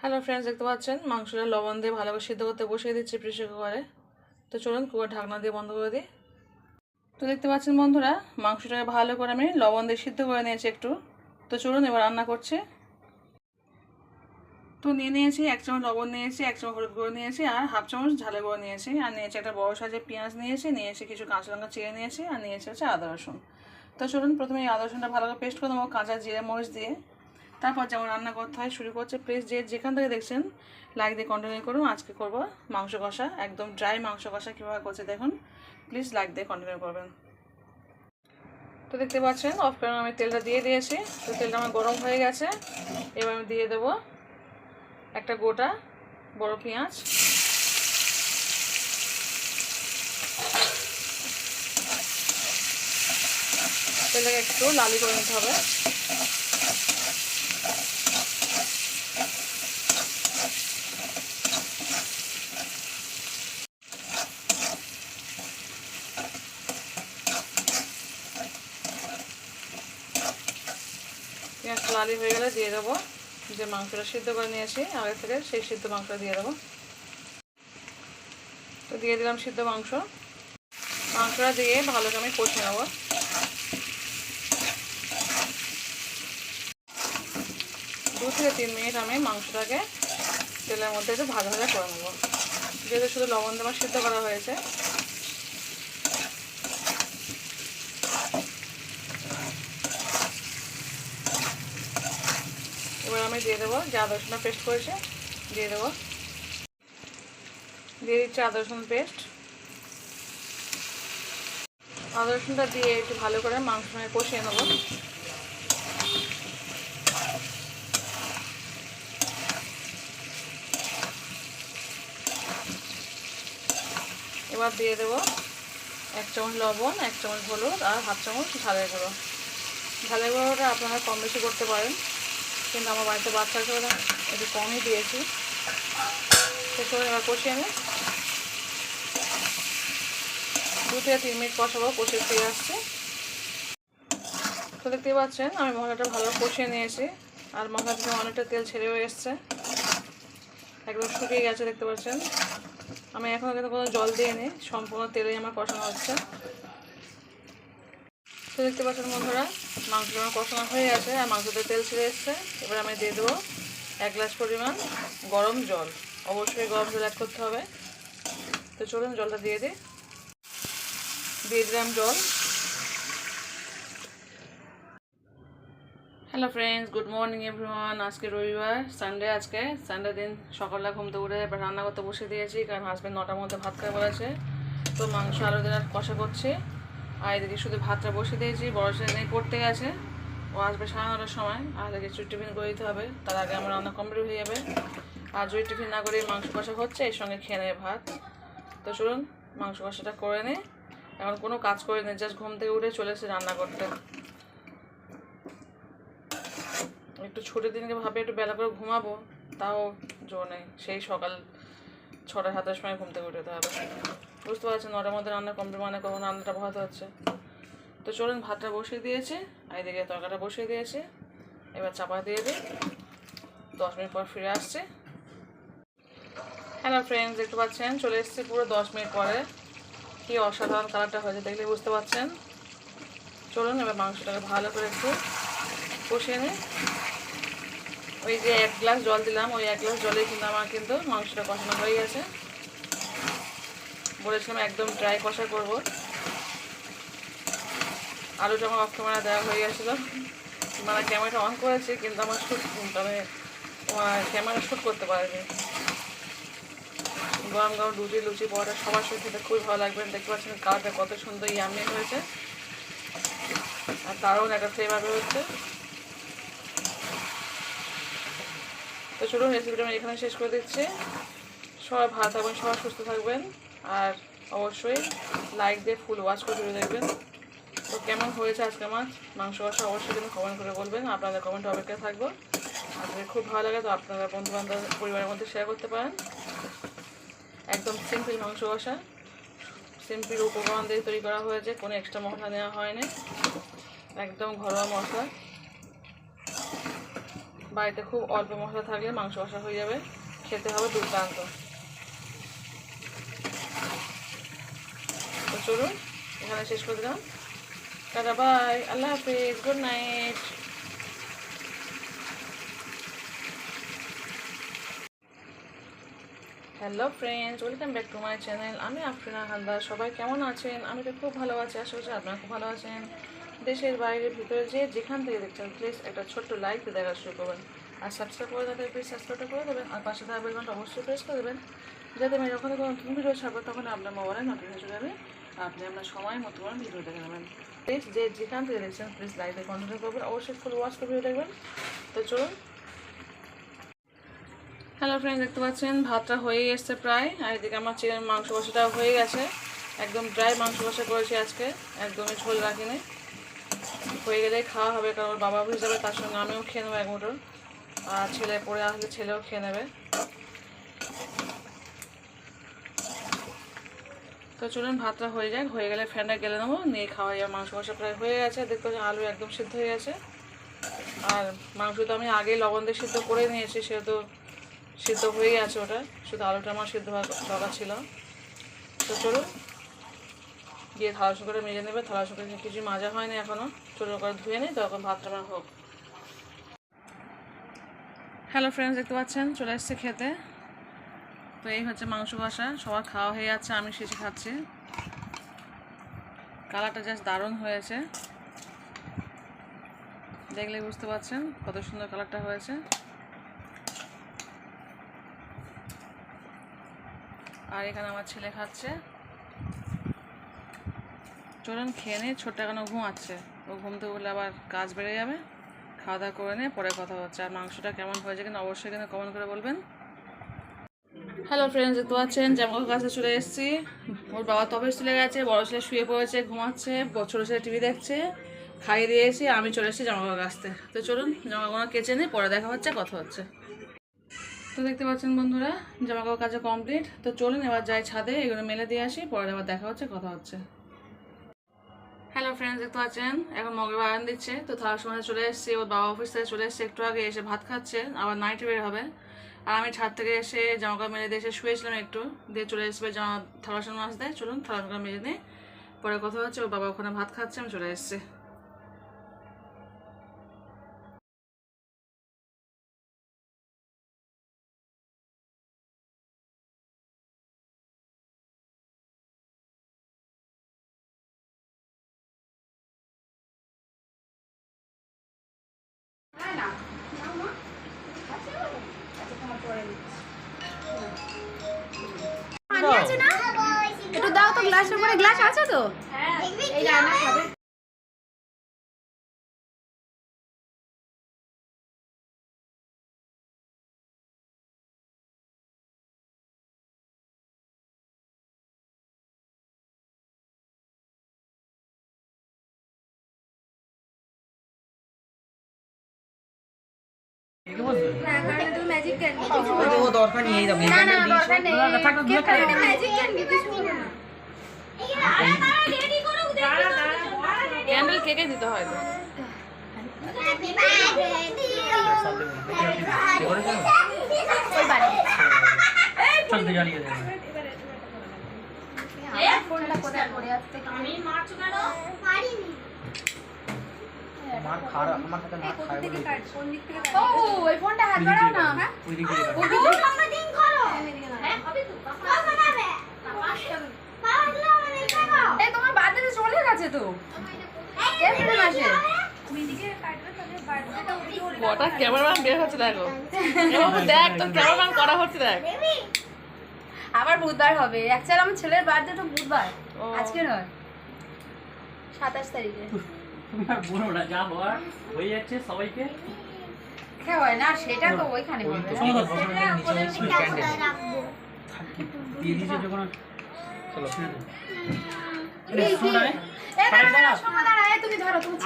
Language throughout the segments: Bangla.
হ্যালো ফ্রেন্ডস দেখতে পাচ্ছেন? মাংসটা লবণ দিয়ে ভালো করে সিদ্ধ করতে বসিয়ে দিচ্ছি প্রেশার কুকারে। তো চলুন কুকার ঢাকনা দিয়ে বন্ধ করে দিই। তো দেখতে পাচ্ছেন বন্ধুরা, মাংসটাকে ভালো করে আমি লবণ দিয়ে সিদ্ধ করে নিয়েছি একটু। তো চলুন এবার রান্না করছি। তো নিয়ে নিয়েছি, এক চামচ লবণ নিয়েছি, এক চামচ হলুদ গুঁড়ো নিয়েছি আর হাফ চামচ ঝালে গুঁড়ো নিয়েছি। আর নিয়েছি একটা বড় সাইজের পেঁয়াজ নিয়েছি নিয়েছি কিছু কাঁচা লঙ্কা চিড়ে নিয়েছি আর নিয়েছি হচ্ছে আদা রসুন। তো চলুন প্রথমে এই আদা রসুনটা ভালো করে পেস্ট করে দেবো কাঁচা জিরে মরিচ দিয়ে। তারপর যেমন রান্না করতে হয়, শুরু করছে। প্লিজ যে যেখান থেকে দেখছেন লাইক দিয়ে কন্টিনিউ করুন। আজকে করব মাংস কষা, একদম ড্রাই মাংস কষা কীভাবে করছে দেখুন। প্লিজ লাইক দিয়ে কন্টিনিউ করবেন। তো দেখতে পাচ্ছেন অফ করে আমি তেলটা দিয়ে দিয়েছি। তো তেলটা আমার গরম হয়ে গেছে। এবার আমি দিয়ে দেবো একটা গোটা বড় পেঁয়াজ। তেলটাকে একটু লালি করে নিতে হবে। লালি হয়ে গেলে দিয়ে দেবো। যে মাংসটা সিদ্ধ করে নিয়েছি, আগে থেকে সেই সিদ্ধ মাংসটা দিয়ে দেবো। তো দিয়ে দিলাম সিদ্ধ মাংস। মাংসটা দিয়ে ভালো করে আমি কষে নেব। দু থেকে তিন মিনিট আমি মাংসটাকে তেলের মধ্যে একটু ভাজা ভাজা করে নেব। যেহেতু শুধু লবণ দেওয়া সিদ্ধ করা হয়েছে এবার আমি দিয়ে দেবো। যে রসুনটা পেস্ট করেছে, দিয়ে দেবো। দিয়ে দিচ্ছি আদা রসুন পেস্ট। আদা রসুনটা দিয়ে একটু ভালো করে মাংস কষিয়ে নেব। এবার দিয়ে দেবো এক চামচ লবণ, এক চামচ হলুদ আর হাফ চামচ ঝালের গুঁড়ো। ঝালের গুঁড়োটা আপনারা কম বেশি করতে পারেন। কিন্তু আমার বাড়িতে বাচ্চা আছে ওরা একটু কমই দিয়েছি। সেসব এবার কষিয়ে আমি দু থেকে তিন মিনিট কষাবো, কষিয়ে ফিরে আসছে। তো দেখতেই পাচ্ছেন, আমি মশলাটা ভালো কষিয়ে নিয়েছি। আর মশলা থেকে অনেকটা তেল ছেড়ে হয়ে এসছে। একদম শুকিয়ে গেছে, দেখতে পাচ্ছেন। আমি এখনও কিন্তু কোনো জল দিয়ে নিই সম্পূর্ণ তেলেই আমার কষানো হচ্ছে। তো দেখতে পাচ্ছেন বন্ধুরা মাংসটা আমার কষানো হয়ে গেছে আর মাংসতে তেল ছেড়ে এসছে, এবার আমি দিয়ে দেবো এক গ্লাস পরিমাণ গরম জল। অবশ্যই গরম জল অ্যাড করতে হবে। তো চলুন জলটা দিয়ে দিই। দিয়ে দিলাম জল। Hello friends good morning everyone আজকে রবিবার সানডে আজকে। সানডে দিন সকালবেলা ঘুম থেকে উঠে রান্না করতে বসে দিয়েছি, কারণ হাজব্যান্ড নটার মধ্যে ভাত খাই বলেছে। তো মাংস আলু দিন কষা করছি। আর এদিকে শুধু ভাতটা বসে দিয়েছি বড় ছেলে পড়তে গেছে। ও আসবে সাড়ে নটার সময়, আর এদিকে চুই টিফিন করে দিতে হবে, তার আগে আমার রান্না কমপ্লিট হয়ে যাবে। আর যদি টিফিন না করে মাংস কষা হচ্ছে, এর সঙ্গে খেয়ে নেবে ভাত। তো চলুন, মাংস কষাটা করে নে। এখন কোনো কাজ করে নেই জাস্ট ঘুম থেকে উঠে চলে এসে রান্না করতে। একটু ছুটির দিনকে ভাবে একটু বেলা করে ঘুমাবো, তাও জোর নেই। সেই সকাল ছটা সাতটার সময় ঘুম থেকে উঠতে হবে। বুঝতে পারছেন, নটার মধ্যে রান্না কমপ্লিট মানে কখন রান্নাটা বসাতে হচ্ছে। তো চলুন ভাতটা বসিয়ে দিয়েছে, আর এদিকে তরকাটা বসিয়ে দিয়েছে। এবার চাপা দিয়ে দিই। দশ মিনিট পর ফিরে আসছে। হ্যালো ফ্রেন্ডস দেখতে পাচ্ছেন? চলে এসেছি পুরো দশ মিনিট পরে। কি অসাধারণ কালারটা হয়েছে দেখলে বুঝতে পারছেন। চলুন এবার মাংসটাকে ভালো করে একটু কষিয়ে নিই। ওই যে এক গ্লাস জল দিলাম, ওই এক গ্লাস জলে কিন্তু আমার কিন্তু মাংসটা কষানো হয়ে গেছে। বলেছিলাম একদম ড্রাই কষা করব। আলুটা আমার অফ দেওয়া হয়ে গেছিল মানে ক্যামেরাটা অন করেছে, কিন্তু আমার শ্যুট মানে ক্যামেরা শ্যুট করতে পারেনি। গরম গরম লুচি লুচি পরোটা সবার সাথে খেতে খুবই ভালো লাগবে। দেখতে পাচ্ছেন কালারটা কত সুন্দর ইয়ামি হয়েছে। আর দারুণ একটা ফ্লেভার হচ্ছে তো চলুন রেসিপিটা আমি এখানে শেষ করে দিচ্ছি। সবাই ভালো থাকবেন, সবাই সুস্থ থাকবেন। আর অবশ্যই লাইক দিয়ে ফুল ওয়াশ করে ভিডিও দেখবেন। তো কেমন হয়েছে আজকে আমার মাংস কষা অবশ্যই কিন্তু কমেন্ট করে বলবেন। আপনাদের কমেন্ট অপেক্ষা থাকব। আর খুব ভালো লাগে তো আপনারা বন্ধু বান্ধব পরিবারের মধ্যে শেয়ার করতে পারেন। একদম সিম্পল মাংস কষা। সিম্পল উপকরণ দিয়ে তৈরি করা হয়েছে। কোনো এক্সট্রা মশলা নেওয়া হয়নি। একদম ঘরোয়া মশলা। বাড়িতে খুব অল্প মশলা থাকলে মাংস কষা হয়ে যাবে। খেতে হবে দুর্দান্ত। চলুন এখানে শেষ করে দিলাম। Tata, bye. আল্লাহ হাফিজ। Good night. Hello friends, welcome back to my channel. আমি আফরিনা হালদার। সবাই কেমন আছেন? আমি তো খুব ভালো আছি। আশা করছি আপনারা খুব ভালো আছেন। দেশের বাইরে ভিতরে যে যেখান থেকে দেখছেন প্লিজ একটা ছোট্ট লাইক দেখা শুরু করবেন। আর সাবস্ক্রাইব করে থাকলে প্লিজ সাবস্ক্রাইবটা করে দেবেন। আর পাশে থাকা বেলবানটা অবশ্যই প্রেস করে দেবেন। যাতে আমি যখন কোনো ভিডিও ছাড়বো তখন আপনার মোবাইলে নোটিফিকেশন যাবে। আপনি আপনার সময় মতো করে ভিডিও দেখে নেবেন। প্লিজ যে যেখান থেকে দেখছেন প্লিজ লাইভে কন্টিনিউ করবেন। অবশ্যই ফুল ওয়াচ করে ভিডিও দেখবেন। তো চলুন। হ্যালো ফ্রেন্ড দেখতে পাচ্ছেন, ভাতটা হয়ে এসছে প্রায়। আর এদিকে আমার চিকেন মাংস কষাটা হয়ে গেছে। একদম ড্রাই মাংস কষা করেছি আজকে। একদমই ঝোল রাখিনি। হয়ে গেলেই খাওয়া হবে, কারণ বাবা অফিস যাবে, তার সঙ্গে আমিও খেয়ে নেব এক মুঠো। আর ছেলে পড়ে আসলে ছেলেও খেয়ে নেবে। তো চলুন, ভাতটা হয়ে যাক। হয়ে গেলে ফ্যানটা গেলে নেব। নিয়ে খাওয়া যাবে মাংস কষা প্রায় হয়ে গেছে। দেখতে পাচ্ছি আলু একদম সিদ্ধ হয়ে গেছে। আর মাংস তো আমি আগেই লবণ দিয়ে সিদ্ধ করে নিয়েছি, সেহেতু সিদ্ধ হয়েই আছে ওটা। শুধু আলুটা আমার সিদ্ধ দরকার ছিল। তো চলুন, গিয়ে থালা করে মেজে নেবে। থালা করে কিছু মাজা হয়নি এখনও ছোটো করে ধুয়ে নিই, তখন ভাতটা আমার হোক। হ্যালো ফ্রেন্ডস, দেখতে পাচ্ছেন? চলে এসছে খেতে। তো এই হচ্ছে মাংস কষা, সবার খাওয়া হয়ে যাচ্ছে, আমি শেষে খাচ্ছি। কালারটা জাস্ট দারুণ হয়েছে। দেখলে বুঝতে পারছেন কত সুন্দর কালারটা হয়েছে। আর এখানে আমার ছেলে খাচ্ছে। চলুন খেয়ে নিয়ে ছোট্ট এখনও ঘুমাচ্ছে ও ঘুম থেকে উঠলে আবার কাজ বেড়ে যাবে। খাওয়া দাওয়া করে নিয়ে পরে কথা হচ্ছে। আর মাংসটা কেমন হয়েছে কিনা অবশ্যই কিন্তু কমেন্ট করে বলবেন। হ্যালো ফ্রেন্ডস দেখতে পাচ্ছেন? জামাকার কাছে চলে এসেছি। ওর বাবা তবে চলে গেছে, বড় ছেলে শুয়ে পড়েছে, ঘুমাচ্ছে ব- ছোটো ছেলে টিভি দেখছে, খাইয়ে দিয়েছি, আমি চলে এসেছি জামাকার কাছতে তো চলুন, জামাকাপড় কেচে নিই, পরে দেখা হচ্ছে, কথা হচ্ছে। তো দেখতে পাচ্ছেন বন্ধুরা জামা কাপড় কাজে কমপ্লিট তো চলুন, এবার যাই ছাদে, এগুলো মেলে দিয়ে আসি, পরে আবার দেখা হচ্ছে, কথা হচ্ছে। হ্যালো ফ্রেন্ডস দেখতে পাচ্ছেন? এখন মগে বাগান দিচ্ছে, তো থাকার সময় চলে এসেছি, ওর বাবা অফিস থেকে চলে এসেছে, একটু আগে এসে ভাত খাচ্ছে, আবার নাইটে বের হবে। আর আমি ছাদ থেকে এসে জামা কাপড় মেলে দিয়ে এসে শুয়েছিলাম একটু। দিয়ে চলে এসবে জামা থালাসন মাছ দেয় চলুন থালাঙ্কা মেরে দিয়ে পরে কথা হচ্ছে, ওর বাবা ওখানে ভাত খাচ্ছে, আমি চলে এসেছি। তো গ্লাসের পরে গ্লাস আছে তো? এই রান্না খাবে। হ্যাঁ তুমি ম্যাজিক ক্যান্ডি ও দরকার নেই এই। দরকার নেই। কাটা ক্যান্ডেল কেকে দিতে হয় তো। আমার কেন মার আমার সাথে মার খায় বলে ও ওই ফোনটা হাত বাড়াও না। হ্যাঁ। ওই দিকে দিয়ে ও রাখ। দিন করো হ্যাঁ হবে? তো পাপা বানাবে তোমার গেছে তো? এপ্রিল মাসে কটা ক্যামেরাম্যান বের হচ্ছে দেখো। দেখ তো ক্যামেরাম্যান করা হচ্ছে দেখ। আবার বুধবার হবে। অ্যাকচুয়ালি আমার ছেলের বার্থডে তো বুধবার। ও। আজকে নয়। সাতাশ তারিখে। বলো না যা হওয়ার হয়ে যাচ্ছে সবাইকে। হ্যাঁ হয় না সেটা তো ওইখানে। দিয়ে দিয়েছে যখন চলো।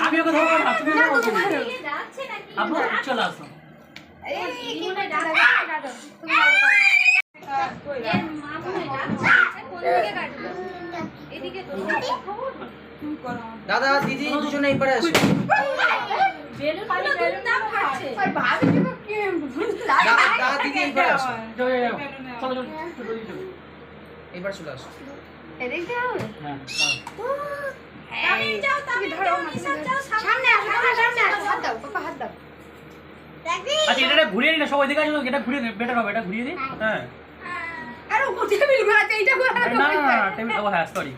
আমি ওকে ধরবো না তুমি ধরো। আপু চলে আসো মনে হয় মনে হয়। দাদা দিদি দুজনে এই পারে আসো দাদা আসো। এবার চলে আসো এদিক হবে হ্যাঁ, আচ্ছা এটা ঘুরিয়ে নিলে সবাই দিকে আসো এটা ঘুরিয়ে বেটার হবে এটা ঘুরিয়ে দিই হ্যাঁ। আরে ও টেবিল ঘোরাতে এইটা না ঘোরাতে না না না টেবিল ও হ্যাঁ সরি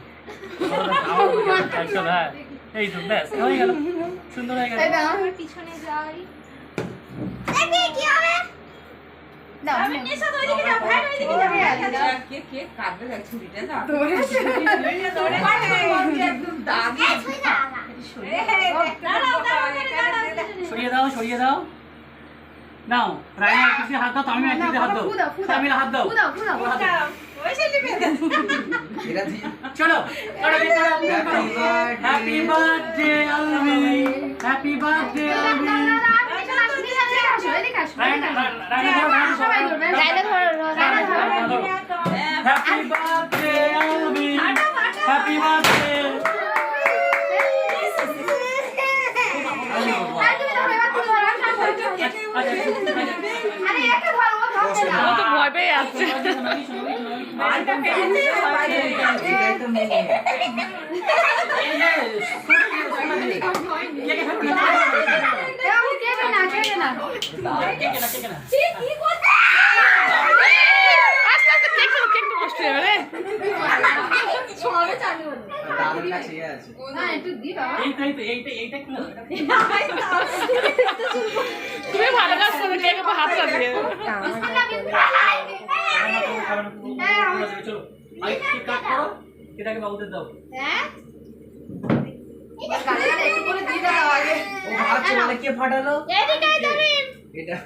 চল হ্যাঁ এই তো ব্যাস হয়ে গেল। সুন্দর হয়ে গেল। পিছনে যাই। কি হবে? সরিয়ে দাও সরিয়ে দাও। নাও রাইনা একদিকে হাত দাও একদিকে হাত দাও। হাত দাও। চলো happy. Birthday Almi happy birthday Almi Raina Raina ধরো রাইনা সবাই ধরবে রাইনা ধরো রাইনা ধরো হ্যাপি বার্থডে হ্যাপি বার্থডে আর তুমি না? কেটে না আস্তে আস্তে কেক তো কেক তো কষ্ট হবে রে? আছে। না একটু দি বাবা। এইটা এইটা কি ভালো কাজ করো কেক উপর হাতটা দিয়ে? চলো আই কি কাট করো? এটাকে বাবুদের দাও। হ্যাঁ গালে গালে একটু করে দিয়ে দাও আগে ও ভাবছে বলে কে ফাটালো এটা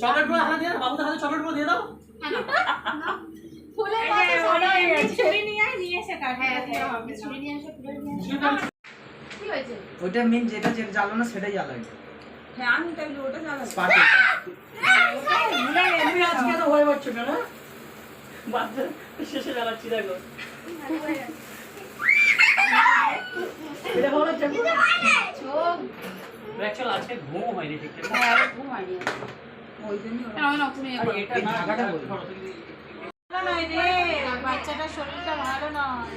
চকলেট হাতে দিয়ে দাও বাবুদের হাতে চকলেট দিয়ে দাও হয়ে হ্যাঁ হ্যাঁ ওইটা মেন যেটা যেটা জ্বালো। না সেটাই জ্বালো হ্যাঁ আমি তাহলে ওটা আজকে তো ভয় পাচ্ছ কেন? বাচ্চা শেষে জ্বালাচ্ছি দেখো এটা ভালো হচ্ছে চোখ অ্যাকচুয়ালি বাচ্চাটার শরীরটা ভালো নয়?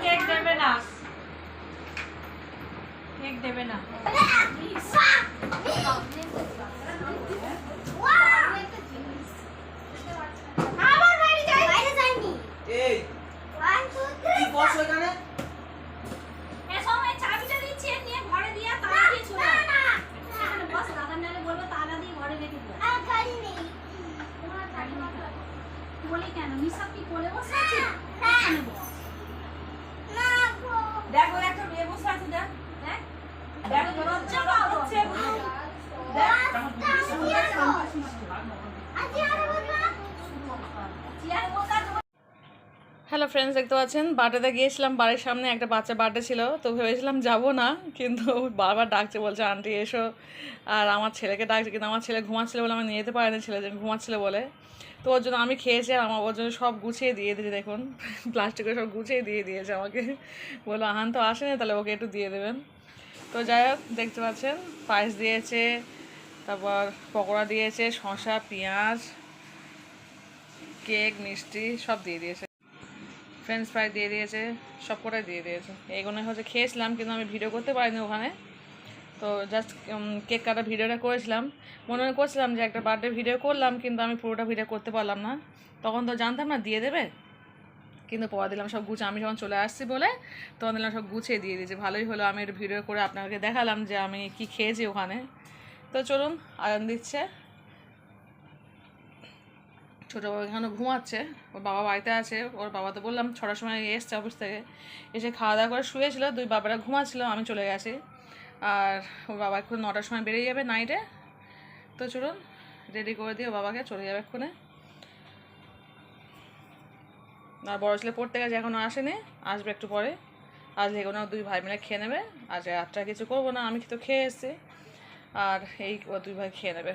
কেক দেবে না কেক দেবে না আবার বাইরে যাই বাইরে যাইনি এই ওয়ান টু কি বস এখানে এ সময় চাবিটা দিচ্ছি নিয়ে ঘরে দিয়ে তালা দিয়ে চলে না এখানে বস দাদা নালে বলব তালা দিয়ে ঘরে রেখে দিও আর গাড়ি নেই তোমার গাড়ি নেই বলি কেন? মিসাব কি কোলে বসে আছে এখানে বস। দেখ একটা মেয়ে বসে আছে দেখ। দেখ দেখ লজ্জা পাচ্ছে চেয়ার বসা হ্যালো ফ্রেন্ডস দেখতে পাচ্ছেন? বার্থডেতে গিয়েছিলাম, বাড়ির সামনে একটা বাচ্চা বার্থডে ছিল, তো ভেবেছিলাম যাব না, কিন্তু বারবার ডাকছে, বলছে, আন্টি, এসো। আর আমার ছেলেকে ডাকছে, কিন্তু আমার ছেলে ঘুমাচ্ছিল বলে আমার নিয়ে যেতে পারেনি, ছেলে যে ঘুমাচ্ছিল বলে। তো ওর জন্য আমি খেয়েছি, আর আমার ওর জন্য সব গুছিয়ে দিয়ে দিয়েছে, দেখুন প্লাস্টিকে সব গুছিয়ে দিয়ে দিয়েছে আমাকে। বলল, আহান তো আসেনি, তাহলে ওকে একটু দিয়ে দেবেন। তো যাই হোক, দেখতে পাচ্ছেন, পায়েস দিয়েছে, তারপর পকোড়া দিয়েছে, শসা, পেঁয়াজ, কেক, মিষ্টি, সব দিয়ে দিয়েছে। ফ্রেঞ্চ ফ্রাই দিয়ে দিয়েছে সব কটাই দিয়ে দিয়েছে। এইগুলো হচ্ছে খেয়েছিলাম, কিন্তু আমি ভিডিও করতে পারিনি ওখানে। তো জাস্ট কেক কাটা ভিডিওটা করেছিলাম। মনে মনে করছিলাম যে একটা বার্থডে ভিডিও করলাম, কিন্তু আমি পুরোটা ভিডিও করতে পারলাম না। তখন তো জানতাম না, দিয়ে দেবে? কিন্তু পরে দিলাম সব গুছিয়ে আমি যখন চলে আসছি বলে, তখন দিলাম সব গুছিয়ে দিয়ে দিয়েছে। ভালোই হলো, আমি একটু ভিডিও করে আপনাকে দেখালাম যে আমি কি খেয়েছি ওখানে। তো চলুন আয়ন দিচ্ছে। ছোটো বাবা এখানে ঘুমাচ্ছে, ওর বাবা বাড়িতে আছে, ওর বাবা তো বললাম ছটার সময় এসছে অফিস থেকে, এসে খাওয়া দাওয়া করে শুয়েছিল, দুই বাবারা ঘুমাচ্ছিল, আমি চলে গেছি। আর ওর বাবা এখন নটার সময় বেরিয়ে যাবে নাইটে তো চলুন রেডি করে দিয়ে বাবাকে চলে যাবে এক্ষুনি। আর বড় ছেলে পড়তে গেছে এখনও আসেনি, আসবে একটু পরে। আসলে এগুলো দুই ভাই মিলে খেয়ে নেবে, আজ রাতটা কিছু করব না, আমি তো খেয়ে এসেছি। আর এই দুই ভাই খেয়ে নেবে।